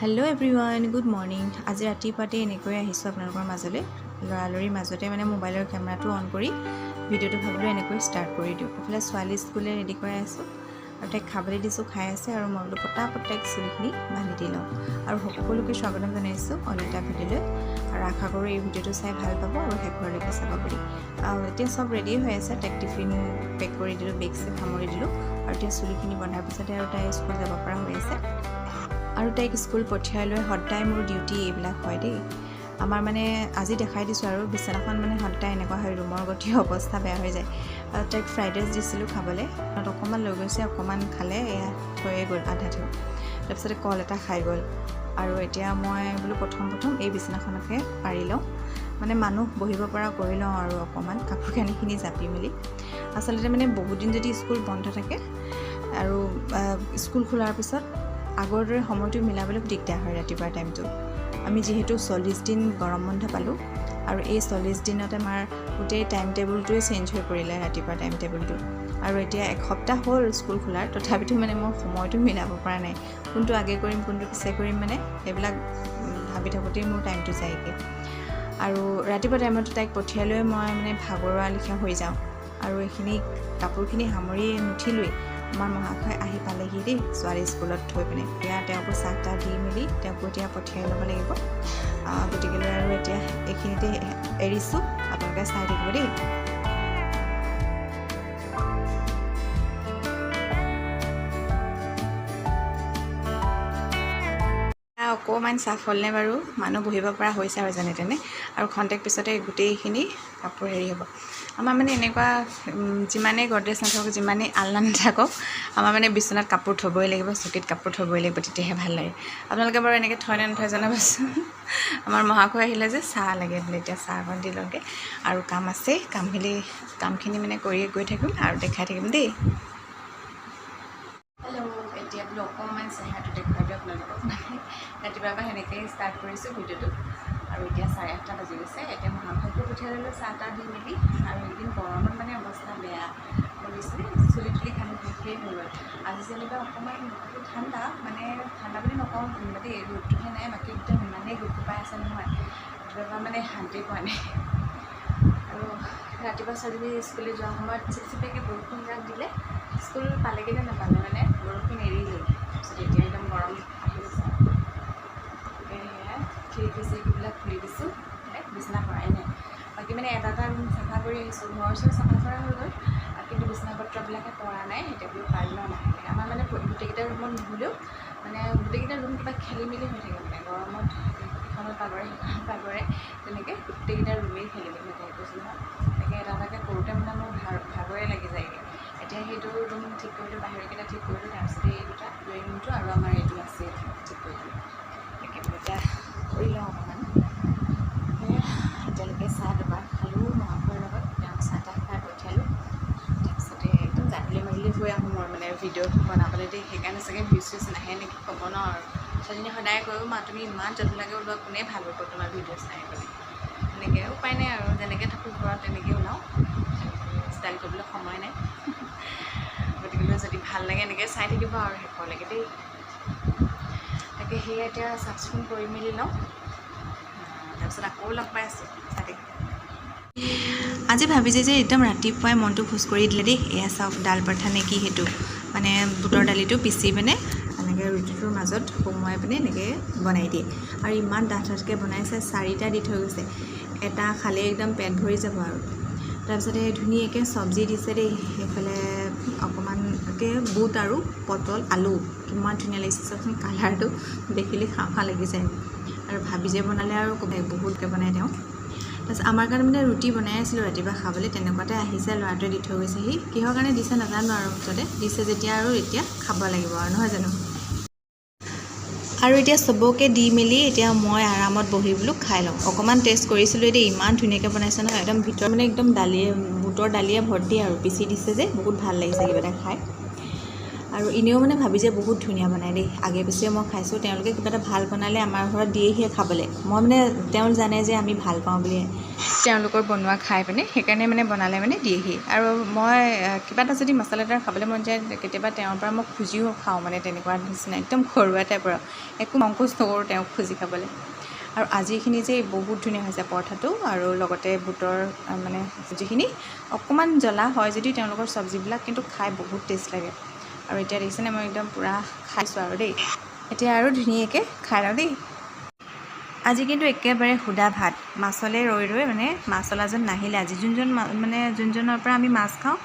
Hello everyone good morning আজি ৰাতিপুৱাতে এনেকৈ আহিছোঁ আপোনালোকৰ মাজলৈ। লৰালৰিৰ মাজতে মানে মোবাইলৰ কেমেৰাটো অন কৰি ভিডিঅ'টো ভাবিলোঁ এনেকৈ ষ্টাৰ্ট কৰি দিওঁ। এইফালে ছোৱালী স্কুলে ৰেডি কৰাই আছোঁ আৰু তাইক খাবলৈ দিছোঁ, খাই আছে আৰু মই বোলো পটাপট তাইক চুলিখিনি বান্ধি দি লওঁ। আৰু সকলোকে স্বাগতম জনাইছোঁ অন্য এটা ভিডিঅ'লৈ আৰু আশা কৰোঁ এই ভিডিঅ'টো চাই ভালো পাব আৰু শেষলৈকে চাব পাৰি। আৰু এতিয়া চব ৰেডি হৈ আছে, তাইক টিফিন পেক কৰি দিলোঁ বেগ চেগ সামৰি দিলোঁ। আৰু এতিয়া চুলিখিনি বন্ধাৰ পিছতে আৰু তাই স্কুল যাব পৰা হৈ আছে। আৰু তাইক স্কুল পঠিয়াই লৈ সদায় মোৰ ডিউটি এইবিলাক হয় দেই। আমাৰ মানে আজি দেখাই দিছোঁ আৰু বিচনাখন মানে সদায় এনেকুৱা হয় ৰুমৰ গতি অৱস্থা বেয়া হৈ যায়। আৰু তাইক ফ্ৰাইড ৰাইচ দিছিলোঁ খাবলৈ। তাত অকণমান লৈ গৈছে অকণমান খালে এয়া থৈয়ে গ'ল আধা থৈ তাৰপিছতে কল এটা খাই গ'ল। আৰু এতিয়া মই বোলো প্ৰথম প্ৰথম এই বিচনাখনকে পাৰি লওঁ। মানে মানুহ বহিব পৰা কৰি লওঁ আৰু অকণমান কাপোৰ কানিখিনি জাপি মেলি। আচলতে মানে বহুত দিন যদি স্কুল বন্ধ থাকে আৰু স্কুল খোলাৰ পিছত আগৰ দৰে সময়টো মিলাবলৈ দিগদাৰ হয় ৰাতিপুৱাৰ টাইমটো আমি যিহেতু চল্লিছ দিন গৰম বন্ধ পালোঁ আৰু এই চল্লিছ দিনত আমাৰ গোটেই টাইম টেবুলটোৱে চেঞ্জ হৈ পৰিলে ৰাতিপুৱা টাইম টেবুলটো আৰু এতিয়া এসপ্তাহ হ'ল স্কুল খোলাৰ তথাপিতো মানে মই সময়টো মিলাব পৰা নাই। কোনটো আগে কৰিম কোনটো পিছে কৰিম মানে সেইবিলাক ভাবি থাকোঁতেই মোৰ টাইমটো যায়গৈ। আৰু ৰাতিপুৱা টাইমত তাইক পঠিয়াই লৈ মই মানে ভাগৰুৱা লিখা হৈ যাওঁ। আৰু এইখিনি কাপোৰখিনি সামৰি নুঠিলোৱেই। আমাৰ মহাশয় আহি পালেহি দেই। ছোৱালী স্কুলত থৈ পিনে। এতিয়া তেওঁকো চাহ তাহ দি মেলি তেওঁকো এতিয়া পঠিয়াই ল'ব লাগিব। গতিকেলৈ আৰু এতিয়া এইখিনিতে এৰিছোঁ। আপোনালোকে চাই থাকিব দেই। অকণমান চাফ হ'লনে বাৰু? মানুহ বহিব পৰা হৈছে আৰু যেনে তেনে। আৰু খন্তেক পিছতে গোটেইখিনি কাপোৰ হেৰি হ'ব। আমাৰ মানে এনেকুৱা যিমানেই গডৰেজ নাথাকক, যিমানেই আলনা নাথাকক, আমাৰ মানে বিচনাত কাপোৰ থ'বই লাগিব, চকীত কাপোৰ থ'বই লাগিব, তেতিয়াহে ভালো লাগে। আপোনালোকে বাৰু এনেকৈ থয় নে নথয় জনাবচোন? আমাৰ মহাশয় আহিলে যে চাহ লাগে বোলে, এতিয়া চাহ অকণ দি লওঁগৈ। আৰু কাম আছে, কামখিনি কামখিনি মানে কৰিয়ে গৈ থাকিম আৰু দেখাই থাকিম দেই। এতিয়া বোলো অকণমান চেহেৰাটো দেখুৱাই দিওঁ আপোনালোকক। ৰাতিপুৱাৰ পৰা সেনেকৈয়ে ষ্টাৰ্ট কৰিছোঁ ভিডিঅ'টো। আৰু এতিয়া চাৰে আঠটা বাজি গৈছে এতিয়া মহাশয়কো পঠিয়াই ল'লোঁ চাহ তাহ দি মেলি আৰু এইকেইদিন গৰমত মানে অৱস্থা বেয়া। কৰিছে চুলি তুলি খালি শেষেই হৈ গ'ল। আজি যেনিবা অকণমান ঠাণ্ডা মানে ঠাণ্ডা বুলি নকওঁ যেনিবা দেই ৰ'দটোহে নাই বাকী একদম ইমানেই গোপ গোপাই আছে নহয় পৰা মানে শান্তি পোৱা নাই। আৰু ৰাতিপুৱা ছোৱালীজনী স্কুললৈ যোৱাৰ সময়ত চিপচিপিয়াকৈ বৰষুণ যাক দিলে স্কুল পালেগৈ নাপালে মানে বৰষুণ এৰিলে তাৰপিছত এতিয়া একদম গৰম আহি গৈছে গতিকে সেয়া খিৰিকী চিৰিকীবিলাক খুলি দিছোঁ তাইক বিচনা কৰাই নাই বাকী মানে এটা এটা ৰুম চাফা কৰি আহিছোঁ। ঘৰ চৰ চাফা কৰা হৈ গ'ল। কিন্তু বিচনা পত্ৰবিলাকে পৰা নাই এতিয়া বোলো পাৰিলে নাহে আমাৰ মানে গোটেইকেইটা ৰুমত নহ'লেও মানে গোটেইকেইটা ৰুম কিবা খেলি মেলি হৈ থাকে মানে। গৰমত ইখনত পাগৰে সিখনত পাগৰে তেনেকৈ গোটেইকেইটা ৰুমেই খেলি মেলি হৈ থাকে কৈছোঁ নহয় তাকে এটা এটাকৈ কৰোঁতে মানে মোৰ ভাৰ ভাগৰে লাগি যায়গৈ। এতিয়া সেইটো ৰুম ঠিক কৰিলোঁ বাহিৰকেইটা ঠিক কৰিলোঁ তাৰপিছতে এই দুটা ড্ৰয়িং ৰুমটো আৰু আমাৰ এইটো আছে ঠিক কৰিলোঁ তাকে বোলো এতিয়া কৰি লওঁ অকণমান সেয়া এতিয়ালৈকে চাহ দুবাৰ খালোঁ মহাপুৰৰ লগত তেওঁক চাহ তাহ খাই পঠিয়ালোঁ তাৰপিছতে একদম জাহিলি মাহিলি হৈ আহোঁ মই মানে ভিডিঅ' বনাবলৈ দেই সেইকাৰণে চাগে ভিউজ চিউজ নাহে নেকি ক'ব ন আৰু। ছোৱালীজনী সদায় কয়ো মা তুমি ইমান জটিলাকৈ ওলোৱা কোনে ভাল পাব তোমাৰ ভিডিঅ' চাই বুলি তেনেকৈ উপায় নাই আৰু যেনেকৈ থাকোঁ ঘৰত তেনেকৈ ওলাওঁ। ষ্টাইল কৰিবলৈ সময় নাই। গতিকে যদি ভাল লাগে এনেকৈ চাই থাকিব আৰু শেষলৈকে দেই। তাকে সেয়া এতিয়া চাফ চিকুণ কৰি মেলি লওঁ। তাৰপিছত আকৌ লগ পাই আছোঁ। আজি ভাবিছে যে একদম ৰাতিপুৱাই মনটো খোজ কৰি দিলে দেই এয়া চাওক ডাল পৰঠা নে কি সেইটো? মানে বুটৰ দালিটো পিচি পিনে এনেকৈ ৰুটিটোৰ মাজত সোমোৱাই পিনে এনেকৈ বনাই দিয়ে। আৰু ইমান ডাঠ ডাঠকৈ বনাইছে চাৰিটা দি থৈ গৈছে। এটা খালে একদম পেট ভৰি যাব আৰু। তাৰপিছতে ধুনীয়াকৈ চব্জি দিছে দেই সেইফালে অকণমানকৈ বুট আৰু পটল আলু। কিমান ধুনীয়া লাগিছে চাওকচোন কালাৰটো দেখিলে খাওঁ খাওঁ লাগি যায় আৰু ভাবি যে বনালে আৰু বহুতকৈ বনাই তেওঁ তাৰপিছত আমাৰ কাৰণে মানে ৰুটি বনাই আছিলোঁ ৰাতিপুৱা খাবলৈ। তেনেকুৱাতে আহিছে ল'ৰাটোৱে দি থৈ গৈছেহি। কিহৰ কাৰণে দিছে নাজানো আৰু মুঠতে। দিছে যেতিয়া আৰু এতিয়া খাব লাগিব আৰু নহয় জানো? আৰু এতিয়া চবকে দি মেলি এতিয়া মই আৰামত বহি বোলো খাই লওঁ। অকণমান টেষ্ট কৰিছিলোঁ দেই ইমান ধুনীয়াকৈ বনাইছে নহয়। একদম ভিতৰত মানে একদম দালিয়ে বুটৰ দালিয়ে ভৰ্তি আৰু। পিচি দিছে যে বহুত ভাল লাগিছে কিবা এটা খাই। আৰু এনেও মানে ভাবি যে বহুত ধুনীয়া বনায় দেই। আগে পিছে মই খাইছোঁ তেওঁলোকে কিবা এটা ভাল বনালে আমাৰ ঘৰত দিয়েহিয়ে খাবলৈ। মই মানে তেওঁ জানে যে আমি ভাল পাওঁ বুলি। তেওঁলোকৰ বনোৱা খাই পিনে সেইকাৰণে মানে বনালে মানে দিয়েহি। আৰু মই কিবা এটা যদি মছলা এটা খাবলৈ মন যায় কেতিয়াবা তেওঁৰ পৰা মই খুজিও খাওঁ মানে তেনেকুৱা নিচিনা একদম ঘৰুৱা টাইপৰ। একো সংকোচ নকৰোঁ তেওঁক খুজি খাবলৈ। আৰু আজিখিনি যে বহুত ধুনীয়া হৈছে পৰঠাটো আৰু লগতে বুটৰ মানে যিখিনি অকণমান জ্বলা হয় যদিও তেওঁলোকৰ চব্জিবিলাক কিন্তু খাই বহুত টেষ্ট লাগে। আৰু এতিয়া দেখিছেনে মই একদম পূৰা খাইছোঁ আৰু দেই। এতিয়া আৰু ধুনীয়াকৈ খাই লওঁ দেই। আজি কিন্তু একেবাৰে সুদা ভাত। মাছলৈ ৰৈ ৰৈ মানে মাছলাজন নাহিলে। আজি যোনজন মানে যোনজনৰ পৰা আমি মাছ খাওঁ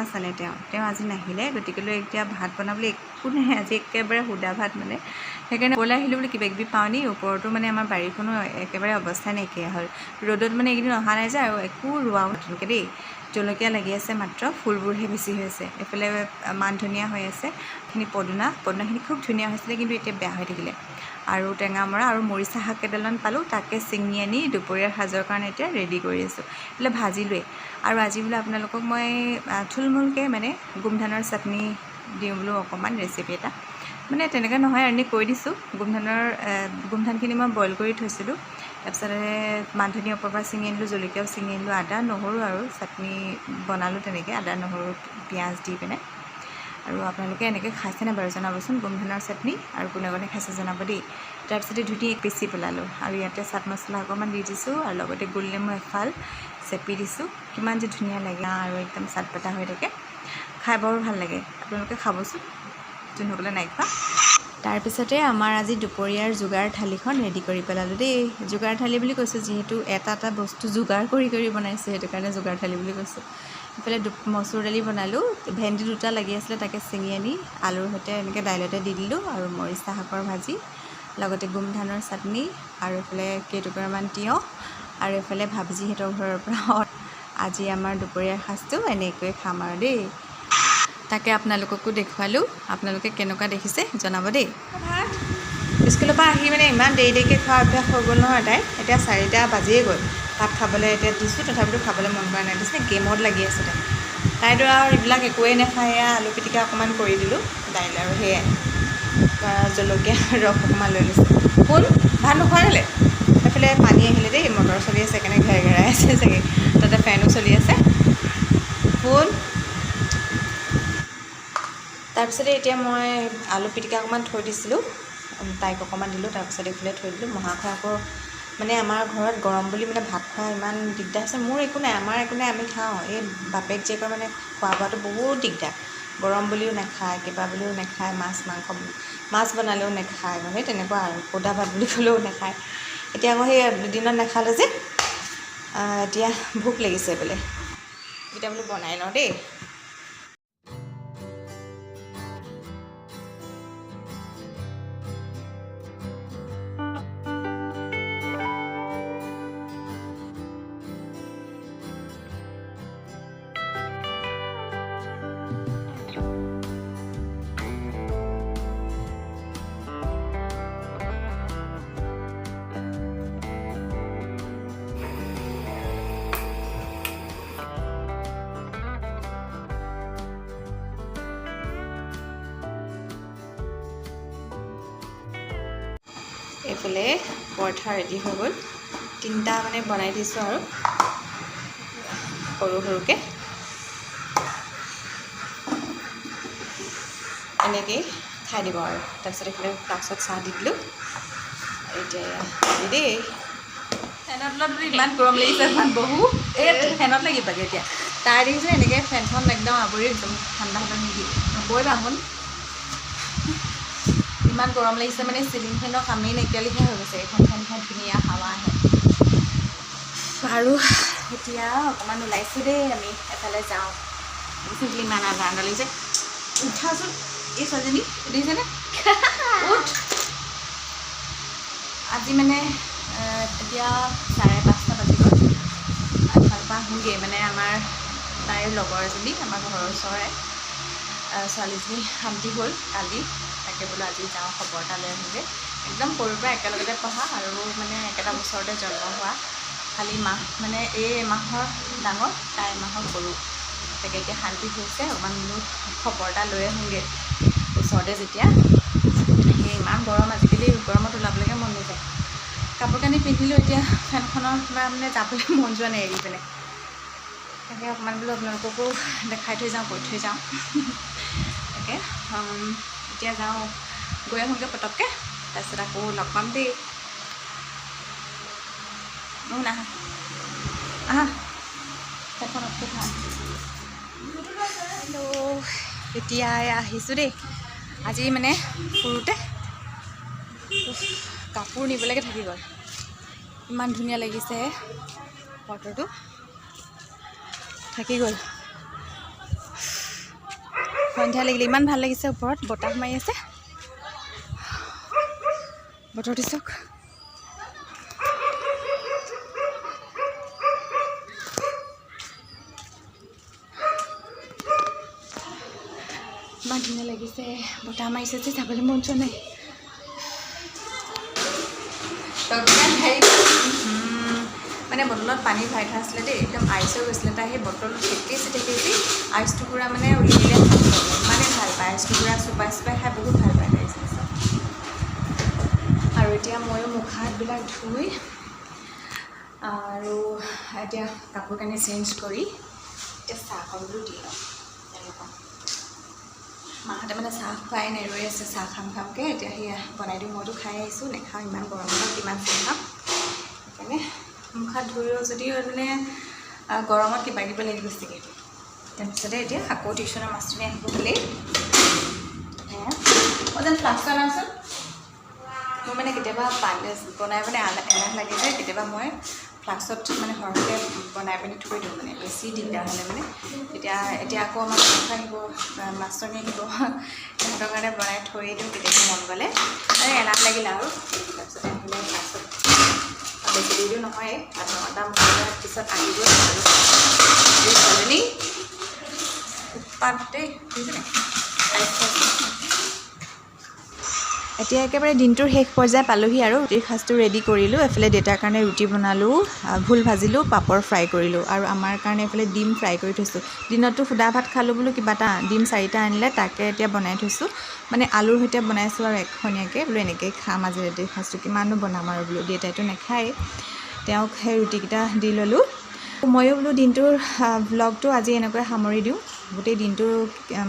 আছিলে তেওঁ। তেওঁ আজি নাহিলে। গতিকেলৈ এতিয়া ভাত বনাবলৈ একো নাই। আজি একেবাৰে সুদা ভাত মানে। সেইকাৰণে ওপৰলৈ আহিলোঁ বুলি কিবা কিবি পাওঁ নি। ওপৰতো মানে আমাৰ বাৰীখনো একেবাৰে অৱস্থা নাইকিয়া হ'ল। ৰ'দত মানে এইকেইদিন অহা নাই যে আৰু একো ৰোৱাও নতুনকৈ দেই। জলকীয়া লাগি আছে মাত্ৰ, ফুলবোৰহে বেছি হৈ আছে। এইফালে মান ধনিয়া হৈ আছে। এইখিনি পদুনা, পদুনাখিনি খুব ধুনীয়া হৈছিলে কিন্তু এতিয়া বেয়া হৈ থাকিলে। আৰু টেঙামৰা আৰু মৰিচা শাক কেইডালমান পালোঁ, তাকে ছিঙি আনি দুপৰীয়াৰ সাজৰ কাৰণে এতিয়া ৰেডি কৰি আছোঁ। এইফালে ভাজিলোৱেই। আৰু আজি বোলে আপোনালোকক মই থুলমূলকৈ মানে গোমধানৰ চাটনি দিওঁ বোলো অকণমান ৰেচিপি এটা। মানে তেনেকৈ নহয় আৰু এনেই কৈ দিছোঁ। গোমধানৰ গোমধানখিনি মই বইল কৰি থৈছিলোঁ। তাৰপিছতে মান ধনিয়া ওপৰৰ পৰা ছিঙি আনিলোঁ জলকীয়াও ছিঙি আনিলোঁ আদা নহৰু আৰু চাটনি বনালোঁ তেনেকৈ আদা নহৰু পিঁয়াজ দি পিনে। আৰু আপোনালোকে এনেকৈ খাইছেনে বাৰু জনাবচোন গোমধানৰ চাটনি আৰু কোনে কোনে খাইছে জনাব দেই। তাৰপিছতে ধুনীয়াকৈ পিচি পেলালোঁ আৰু ইয়াতে চাট মছলা অকণমান দি দিছোঁ আৰু লগতে গোল নেমু এফাল চেপি দিছোঁ। কিমান যে ধুনীয়া লাগে আৰু একদম চাট পতা হৈ থাকে। খাই বৰ ভাল লাগে। আপোনালোকে খাবচোন। যোনসকলে নাই খোৱা। তাৰপিছতে আমাৰ আজি দুপৰীয়াৰ যোগাৰ থালিখন ৰেডি কৰি পেলালোঁ দেই। যোগাৰ থালি বুলি কৈছোঁ, যিহেতু এটা এটা বস্তু যোগাৰ কৰি কৰি বনাইছোঁ, সেইটো কাৰণে যোগাৰ থালি বুলি কৈছোঁ। ইফালে দু মচুৰ দালি বনালোঁ, ভেন্দি দুটা লাগি আছিলে, তাকে ছিঙি আনি আলুৰ সৈতে এনেকৈ দাইলতে দি দিলোঁ আৰু মৰিচা শাকৰ ভাজি, লগতে গোমধানৰ চাটনি আৰু এইফালে কেইটুকুৰামান তিয়ঁহ আৰু এইফালে ভাবজিহঁতৰ ঘৰৰ পৰা আজি আমাৰ দুপৰীয়াৰ সাজটো এনেকৈয়ে খাম আৰু দেই। তাকে আপোনালোককো দেখুৱালোঁ। আপোনালোকে কেনেকুৱা দেখিছে জনাব দেই। ভাত? স্কুলৰ পৰা আহি মানে ইমান দেৰি দেৰিকৈ খোৱা অভ্যাস হৈ গ'ল নহয় তাই। এতিয়া চাৰিটা বাজিয়ে গ'ল। ভাত খাবলৈ এতিয়া দিছোঁ তথাপিতো খাবলৈ মন কৰা নাই। দিছে গেমত লাগি আছে তাই। তাইতো আৰু এইবিলাক একোৱেই নাখায় এয়া আলু পিটিকা অকণমান কৰি দিলোঁ দাইল আৰু সেয়াই। জলকীয়া ৰস অকণমান লৈ লৈছোঁ। কোন ভাত নোখোৱা নিলে এইফালে পানী আহিলে দেই মটৰ চলি আছে সেইকাৰণে ঘেৰ ঘেৰাই আছে চাগে। তাতে ফেনো চলি আছে। কোন তাৰপিছতে এতিয়া মই আলু পিটিকা অকণমান থৈ দিছিলোঁ তাইক অকণমান দিলোঁ তাৰপিছত এইফালে থৈ দিলোঁ। মহাশয় আকৌ মানে আমাৰ ঘৰত গৰম বুলি মানে ভাত খোৱা ইমান দিগদাৰ হৈছে। মোৰ একো নাই আমাৰ একো নাই আমি খাওঁ। এই বাপেক জীয়েকৰ মানে খোৱা বোৱাটো বহুত দিগদাৰ। গৰম বুলিও নাখায় কিবা বুলিও নাখায় মাছ মাংস মাছ বনালেও নাখায় সেই তেনেকুৱা আৰু সুদা ভাত বুলি ক'লেও নাখায়। এতিয়া আকৌ সেই দিনত নাখালে যে এতিয়া ভোক লাগিছে বোলে। এতিয়া বোলো বনাই লওঁ দেই। এইফালে পৰঠা ৰেডি হৈ গ'ল। তিনিটা মানে বনাই দিছোঁ আৰু। সৰু সৰুকৈ। এনেকেই খাই দিব আৰু। তাৰপিছত এইফালে ফ্লাক্সত চাহ দি দিলোঁ। এতিয়া দেই। তলত বোলো ইমান গৰম লাগিছে ইমান বহু। এই ফেনত লাগিবাগে এতিয়া। তাৰ দেখিছে এনেকৈ ফেনখন একদম আৱৰি একদম ঠাণ্ডা হ'লে নিদি নবই বাহন। ইমান গৰম লাগিছে মানে চিলিং ফেনৰ কামেই নাইকিয়া লিখা হৈ গৈছে। এইখন ফেনখন ধুনীয়া হাৱা আহে। আৰু এতিয়া অকণমান ওলাইছোঁ দেই আমি এফালে যাওঁ। দেখিছোঁ ইমান আধা আধা লাগিছে। উঠাচোন। এই ছোৱালীজনী দেখিছেনে উঠ। আজি মানে এতিয়া চাৰে পাঁচটা বাজি গ'ল এফালৰ পৰা আহোঁগৈ মানে আমাৰ তাইৰ লগৰ এজনী আমাৰ ঘৰৰ ওচৰৰে। ছোৱালীজনী শান্তি হ'ল কালি। তাকে বোলো আজি যাওঁ খবৰ এটা লৈ আহোঁগৈ একদম সৰুৰ পৰা একেলগতে পঢ়া আৰু মানে একেটা বছৰতে জন্ম হোৱা খালি মাহ। মানে এই মাহৰ ডাঙৰ তাই মাহৰ সৰু। তাকে এতিয়া শান্তি হৈছে অকণমান বোলো খবৰ এটা লৈ আহোঁগৈ ওচৰতে যেতিয়া। সেই ইমান গৰম আজিকালি গৰমত ওলাবলৈকে মন নাযায়। কাপোৰ কানি পিন্ধিলোঁ এতিয়া ফেনখনৰ পৰা মানে যাবলৈ মন যোৱা নাই এৰি পেলাই তাকে অকণমান বোলো আপোনালোককো দেখাই থৈ যাওঁ কৈ থৈ যাওঁ। উম, এতিয়া যাওঁ গৈ আহোঁগৈ পটককৈ তাৰপিছত আকৌ লগ পাম দেই। শুন আহা। আহা। ফেনখনতকৈ ভাল হেল্ল' এতিয়া আহিছোঁ দেই। আজি মানে ফুৰোঁতে কাপোৰ নিবলৈকে থাকি গ'ল। ইমান ধুনীয়া লাগিছে। বতৰটো। থাকি গ'ল। সন্ধিয়া লাগিলে ইমান ভালো লাগিছে ওপৰত, বতাহ মাৰি আছে। বতৰটো চাওক ইমান ধুনীয়া লাগিছে, বতাহ মাৰিছে যে যাবলৈ মন যোৱা নাই। বটলত পানী ভৰাই থোৱা আছিলে দেই একদম আইচ হৈ গৈছিলে তাই সেই বটলটো ঠেকেচি ঠেকেচি আইচ টুকুৰা মানে উলিয়াই ইমানেই ভাল পায় আইচ টুকুৰা চুপাই চুপাই খাই বহুত ভাল পায় তাই আৰু এতিয়া ময়ো মুখ হাতবিলাক ধুই আৰু এতিয়া কাপোৰ কানি চেঞ্জ কৰি এতিয়া চাহকণ বোলো দি লওঁ মাহঁতে মানে চাহ খোৱাই নাই ৰৈ আছে চাহ খাম খামকৈ এতিয়া সেয়া বনাই দিওঁ মইতো খাই আহিছোঁ নেখাওঁ ইমান গৰমত কিমান চাহ খাম। সেইকাৰণে মুখ হাত ধুইও যদিও মানে গৰমত কিবা কিবি লাগি গৈছেগৈ। তাৰপিছতে এতিয়া আকৌ টিউশ্যনৰ মাষ্টৰণী আহিব সেয়া মই যেন ফ্লাক্স আনাচোন মোৰ মানে কেতিয়াবা পানী বনাই মানে এলাহ লাগে যে কেতিয়াবা মই ফ্লাক্সত মানে সৰহকৈ বনাই পিনি থৈ দিওঁ মানে বেছি দিগদাৰ হ'লে মানে। তেতিয়া এতিয়া আকৌ আমাৰ মাংস আহিব মাছনি আহিব। সিহঁতৰ কাৰণে বনাই থৈ দিওঁ কেতিয়াবা মন গ'লে। এলাহ লাগিলে আৰু। তাৰপিছতে ফ্লাক্সত বেছি দেৰিও নহয় আধা ঘণ্টা মান পিছত আহিবই আৰু এই ছোৱালীজনী উৎপাত দেই বুজিছেনে আইচ খাইছে এতিয়া একেবাৰে দিনটোৰ শেষ পৰ্যায় পালোহি আৰু ৰুটিৰ সাজটো ৰেডি কৰিলোঁ। এফালে দেউতাৰ কাৰণে ৰুটি বনালোঁ ভোল ভাজিলোঁ পাপৰ ফ্ৰাই কৰিলোঁ আৰু আমাৰ কাৰণে এইফালে ডিম ফ্ৰাই কৰি থৈছোঁ। দিনততো সুদা ভাত খালোঁ বোলো কিবা এটা ডিম চাৰিটা আনিলে তাকে এতিয়া বনাই থৈছোঁ। মানে আলুৰ সৈতে বনাইছোঁ আৰু এখনীয়াকৈ বোলো এনেকৈয়ে খাম আজি ৰুটিৰ সাজটো কিমাননো বনাম আৰু বোলো দেউতাইতো নাখায়েই। তেওঁক সেই ৰুটিকেইটা দি ল'লোঁ। ময়ো বোলো দিনটোৰ ব্লগটো আজি এনেকৈ সামৰি দিওঁ। গোটেই দিনটো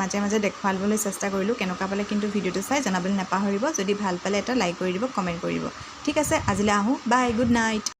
মাজে মাজে দেখুৱাবলৈ চেষ্টা কৰিলোঁ। কেনেকুৱা পালে কিন্তু ভিডিঅ'টো চাই জনাবলৈ নাপাহৰিব। যদি ভালো পালে এটা লাইক কৰি দিব কমেণ্ট কৰিব ঠিক আছে, আজিলৈ আহোঁ। Bye good night